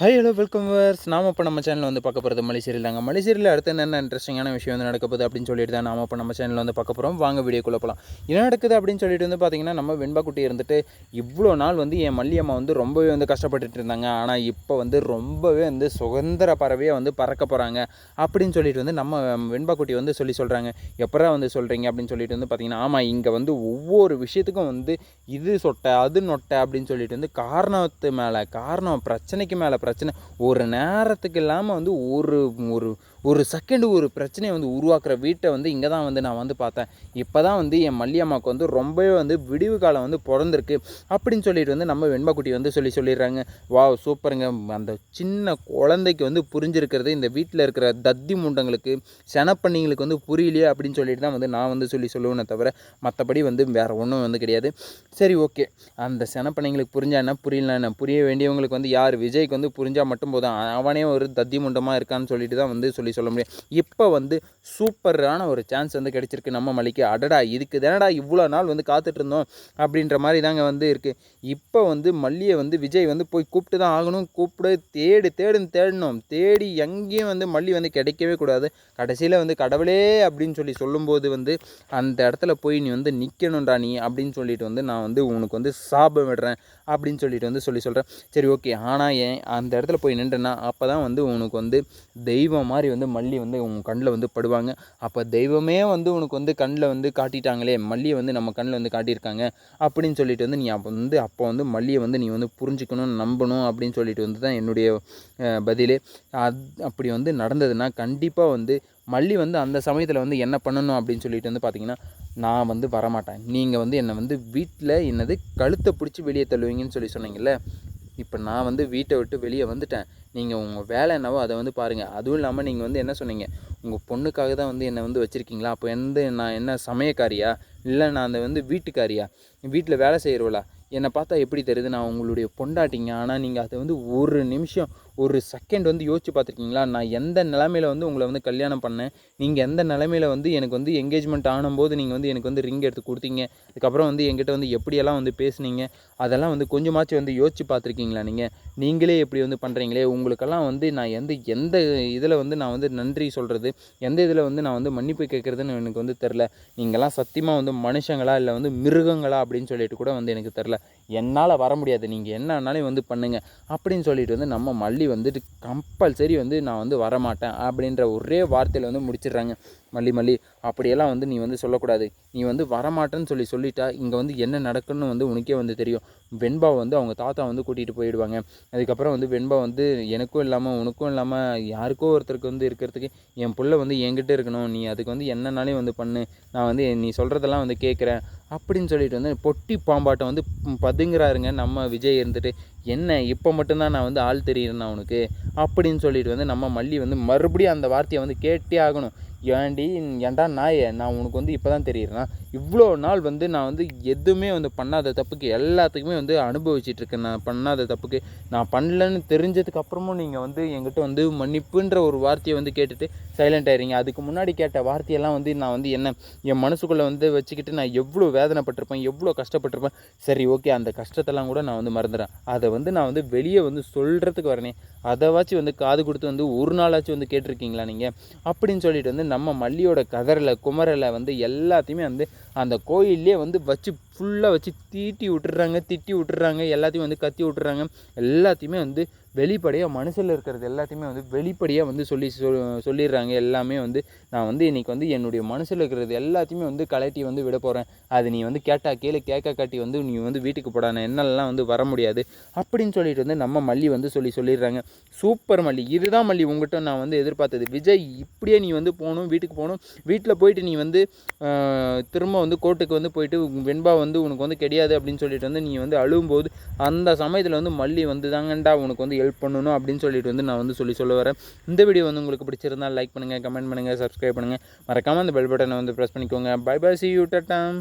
Hi hello welcome verse நாம இப்போ நம்ம சேனலில் வந்து பார்க்க போகிறது மலேசியரில் தாங்க. மலேசியரில் அடுத்து என்னென்ன இன்ட்ரெஸ்டிங்கான விஷயம் வந்து நடக்க போகுது அப்படின்னு சொல்லிட்டு தான் நாம இப்போ நம்ம சேனலில் வந்து பார்க்க போகிறோம் வாங்க வீடியோக்குள்ளே போகலாம். என்ன நடக்குது அப்படின்னு சொல்லிட்டு வந்து பார்த்தீங்கன்னா நம்ம வெண்பா குட்டி இருந்துட்டு இவ்வளோ நாள் வந்து என் மல்லியம்மா வந்து ரொம்பவே வந்து கஷ்டப்பட்டுட்டு இருந்தாங்க. ஆனால் இப்போ வந்து ரொம்பவே வந்து சுதந்திர பறவையாக வந்து பறக்க போகிறாங்க அப்படின்னு சொல்லிட்டு வந்து நம்ம வெண்பா குட்டி வந்து சொல்லி சொல்கிறாங்க எப்பரா வந்து சொல்கிறீங்க அப்படின்னு சொல்லிட்டு வந்து பார்த்தீங்கன்னா ஆமாம் இங்கே வந்து ஒவ்வொரு விஷயத்துக்கும் வந்து இது சொட்டை அது நொட்டை அப்படின்னு சொல்லிட்டு வந்து காரணத்து மேலே காரணம் பிரச்சனைக்கு மேலே பிரச்சனை. ஒரு நேரத்துக்கு இல்லாமல் வந்து ஒரு ஒரு ஒரு செகண்டு ஒரு பிரச்சனையை வந்து உருவாக்குற வீட்டை வந்து இங்கே தான் வந்து நான் வந்து பார்த்தேன். இப்போ தான் வந்து என் மல்லியம்மாவுக்கு வந்து ரொம்பவே வந்து விடிவு காலம் வந்து பிறந்திருக்கு. அப்படின்னு சொல்லிட்டு வந்து நம்ம வெண்பாக்குட்டி வந்து சொல்லி சொல்லிடுறாங்க. வா சூப்பருங்க. அந்த சின்ன குழந்தைக்கு வந்து புரிஞ்சிருக்கிறது இந்த வீட்டில் இருக்கிற தத்தி முண்டங்களுக்கு செனப்பண்ணிங்களுக்கு வந்து புரியலையே அப்படின்னு சொல்லிட்டு தான் வந்து நான் வந்து சொல்லி சொல்லுவேனே தவிர மற்றபடி வந்து வேறு ஒன்றும் வந்து கிடையாது. சரி ஓகே. அந்த செனப்பண்ணிங்களுக்கு புரிஞ்சா என்ன? புரியல என்ன? புரிய வேண்டியவங்களுக்கு வந்து யார்? விஜய்க்கு வந்து புரிஞ்சால் மட்டும் போதும். அவனே ஒரு தத்தி முண்டமாக இருக்கான்னு சொல்லிட்டு தான் வந்து சொல்லி சொல்ல முடியும் இப்போ வந்து சூப்பரான ஒரு சான்ஸ் வந்து கிடச்சிருக்கு நம்ம மலைக்கு. அடடா இதுக்கு தானடா இவ்வளோ நாள் வந்து காத்துட்டு இருந்தோம் அப்படின்ற மாதிரி தாங்க வந்து இருக்குது இப்போ வந்து மல்லியை வந்து விஜய் வந்து போய் கூப்பிட்டு தான் ஆகணும். கூப்பிடு தேடி தேடுன்னு தேடணும். தேடி எங்கேயும் வந்து மல்லி வந்து கிடைக்கவே கூடாது. கடைசியில் வந்து கடவுளே அப்படின்னு சொல்லி சொல்லும்போது வந்து அந்த இடத்துல போய் நீ வந்து நிற்கணும்டா நீ அப்படின்னு சொல்லிட்டு வந்து நான் வந்து உனக்கு வந்து சாபம் விடுறேன் அப்படின்னு சொல்லிட்டு வந்து சொல்லி சொல்கிறேன் சரி ஓகே. ஆனால் ஏன்? அந்த இடத்துல போய் நின்றுனா அப்போ தான் வந்து உனக்கு வந்து தெய்வம் மாதிரி வந்து மல்லி வந்து உன் கண்ணில் வந்து படுவாங்க. அப்போ தெய்வமே வந்து உனக்கு வந்து கண்ணில் வந்து காட்டிட்டாங்களே மல்லியை வந்து நம்ம கண்ணில் வந்து காட்டியிருக்காங்க அப்படின்னு சொல்லிட்டு வந்து நீ அப்போ வந்து அப்போ வந்து மல்லியை வந்து நீ வந்து புரிஞ்சுக்கணும் நம்பணும் அப்படின்னு சொல்லிட்டு வந்து தான் என்னுடைய பதிலே. அது அப்படி வந்து நடந்ததுன்னா கண்டிப்பாக வந்து மல்லி வந்து அந்த சமயத்தில் வந்து என்ன பண்ணணும் அப்படின்னு சொல்லிட்டு வந்து பார்த்தீங்கன்னா நான் வந்து வரமாட்டேன். நீங்கள் வந்து என்னை வந்து வீட்டில் என்னது கழுத்தை பிடிச்சி வெளியே தள்ளுவீங்கன்னு சொல்லி சொன்னீங்கல்ல இப்போ நான் வந்து வீட்டை விட்டு வெளியே வந்துட்டேன். நீங்கள் உங்கள் வேலை என்னவோ அதை வந்து பாருங்கள் அதுவும் இல்லாமல் நீங்கள் வந்து என்ன சொன்னீங்க? உங்கள் பொண்ணுக்காக தான் வந்து என்னை வந்து வச்சுருக்கீங்களா? அப்போ எந்த நான் என்ன சமயக்காரியா? இல்லை நான் அந்த வந்து வீட்டுக்காரியா? வீட்டில் வேலை செய்கிறவளா என்னை பார்த்தா எப்படி தெரியுது? நான் உங்களுடைய பொண்டாட்டிங்க. ஆனால் நீங்கள் அதை வந்து ஒரு நிமிஷம் ஒரு செகண்ட் வந்து யோசிச்சு பார்த்துருக்கீங்களா? நான் எந்த நிலமையில வந்து உங்களை வந்து கல்யாணம் பண்ணேன்? நீங்கள் எந்த நிலமையில வந்து எனக்கு வந்து என்கேஜ்மெண்ட் ஆனும்போது நீங்கள் வந்து எனக்கு வந்து ரிங் எடுத்து கொடுத்தீங்க? அதுக்கப்புறம் வந்து எங்கிட்ட வந்து எப்படியெல்லாம் வந்து பேசுனீங்க? அதெல்லாம் வந்து கொஞ்சமாச்சும் வந்து யோசிச்சு பார்த்துருக்கீங்களா நீங்கள் நீங்களே எப்படி வந்து பண்ணுறீங்களே உங்களுக்கெல்லாம் வந்து நான் எந்த எந்த இதில் வந்து நான் வந்து நன்றி சொல்கிறது எந்த இதில் வந்து நான் வந்து மன்னிப்பு கேட்குறதுன்னு எனக்கு வந்து தெரில நீங்கள்லாம் சத்தியமாக வந்து மனுஷங்களா இல்லை வந்து மிருகங்களா அப்படின்னு சொல்லிட்டு கூட வந்து எனக்கு தெரில என்னால் வர முடியாது. நீங்கள் என்னன்னாலும் வந்து பண்ணுங்கள் அப்படின்னு சொல்லிட்டு வந்து நம்ம மல்லி வந்துட்டு கம்பல்சரி வந்து நான் வந்து வரமாட்டேன் அப்படின்ற ஒரே வார்த்தையில் வந்து முடிச்சிடுறாங்க. மல்லி மல்லி. அப்படியெல்லாம் வந்து நீ வந்து சொல்லக்கூடாது. நீ வந்து வரமாட்டேன்னு சொல்லி சொல்லிட்டா இங்கே வந்து என்ன நடக்குன்னு வந்து உனக்கே வந்து தெரியும். வெண்பா வந்து அவங்க தாத்தா வந்து கூட்டிகிட்டு போயிடுவாங்க. அதுக்கப்புறம் வந்து வெண்பா வந்து எனக்கும் இல்லாமல் உனக்கும் இல்லாமல் யாருக்கோ ஒருத்தருக்கு வந்து இருக்கிறதுக்கு என் பிள்ளை வந்து என்கிட்ட இருக்கணும். நீ அதுக்கு வந்து என்னன்னாலே வந்து பண்ணு. நான் வந்து நீ சொல்கிறதெல்லாம் வந்து கேட்குறேன் அப்படின்னு சொல்லிட்டு வந்து பொட்டி பாம்பாட்டம் வந்து பதுங்குறாருங்க. நம்ம விஜய் இருந்துட்டு என்ன இப்போ மட்டும்தான் நான் வந்து ஆள் தெரியுறேன் உனக்கு? அப்படின்னு சொல்லிட்டு வந்து நம்ம மல்லி வந்து மறுபடியும் அந்த வார்த்தையை வந்து கேட்டே ஆகணும். ஏன்டி ஏன்டா நாயே? நான் உனக்கு வந்து இப்போ தான் தெரியுறேன்? இவ்வளோ நாள் வந்து நான் வந்து எதுவுமே வந்து பண்ணாத தப்புக்கு எல்லாத்துக்குமே வந்து அனுபவிச்சிட்ருக்கேன் நான் பண்ணாத தப்புக்கு. நான் பண்ணலன்னு தெரிஞ்சதுக்கு அப்புறமும் நீங்கள் வந்து என்கிட்ட வந்து மன்னிப்புன்ற ஒரு வார்த்தையை வந்து கேட்டுட்டு சைலண்ட் ஆயிடுறீங்க அதுக்கு முன்னாடி கேட்ட வார்த்தையெல்லாம் வந்து நான் வந்து என்ன என் மனசுக்குள்ளே வந்து வச்சுக்கிட்டு நான் எவ்வளோ வேதனைப்பட்டிருப்பேன் எவ்வளோ கஷ்டப்பட்டிருப்பேன். சரி ஓகே அந்த கஷ்டத்தெல்லாம் கூட நான் வந்து மறந்துடுறேன் அதை வந்து நான் வந்து வெளியே வந்து சொல்கிறதுக்கு வரேனே. அதைவாச்சும் வந்து காது கொடுத்து வந்து ஒரு நாளாச்சும் வந்து கேட்டிருக்கீங்களா நீங்கள் அப்படின்னு சொல்லிட்டு வந்து நம்ம மல்லியோட கதரில் குமரில் வந்து எல்லாத்தையுமே வந்து அந்த கோயிலே வந்து வச்சு ஃபுல்லாக வச்சு தீட்டி விட்டுறாங்க திட்டி விட்டுறாங்க எல்லாத்தையும் வந்து கத்தி விட்டுறாங்க. எல்லாத்தையுமே வந்து வெளிப்படையாக மனசில் இருக்கிறது எல்லாத்தையுமே வந்து வெளிப்படையாக வந்து சொல்லி சொல்லிடுறாங்க. எல்லாமே வந்து நான் வந்து இன்றைக்கி வந்து என்னுடைய மனசில் இருக்கிறது எல்லாத்தையுமே வந்து கலட்டி வந்து விட போகிறேன் அது நீ வந்து கேட்டால் கேளு கேட்க காட்டி வந்து நீ வந்து வீட்டுக்கு போடான என்னெல்லாம் வந்து வர முடியாது அப்படின்னு சொல்லிட்டு வந்து நம்ம மல்லி வந்து சொல்லி சொல்லிடுறாங்க. சூப்பர் மல்லி. இதுதான் மல்லி உங்கள்கிட்ட நான் வந்து எதிர்பார்த்தது. விஜய் இப்படியே நீ வந்து போகணும் வீட்டுக்கு போகணும். வீட்டில் போயிட்டு நீ வந்து திரும்ப வந்து கோர்ட்டுக்கு வந்து போயிட்டு வெண்பா வந்து உனக்கு வந்து கிடையாது அப்படின்னு சொல்லிட்டு வந்து நீ வந்து அழுகும்போது அந்த சமயத்தில் வந்து மல்லி வந்து தாங்கண்டா உனக்கு வந்து ஹெல்ப் பண்ணணும் அப்படின்னு சொல்லிட்டு வந்து நான் வந்து சொல்லி சொல்ல வரேன். இந்த வீடியோ வந்து உங்களுக்கு பிடிச்சிருந்தால் லைக் பண்ணுங்கள் கமெண்ட் பண்ணுங்கள் சப்ஸ்கிரைப் பண்ணுங்கள் மறக்காமல் அந்த பெல் பட்டனை வந்து ப்ரெஸ் பண்ணிக்கோங்க. Bye bye see you டட்டாம்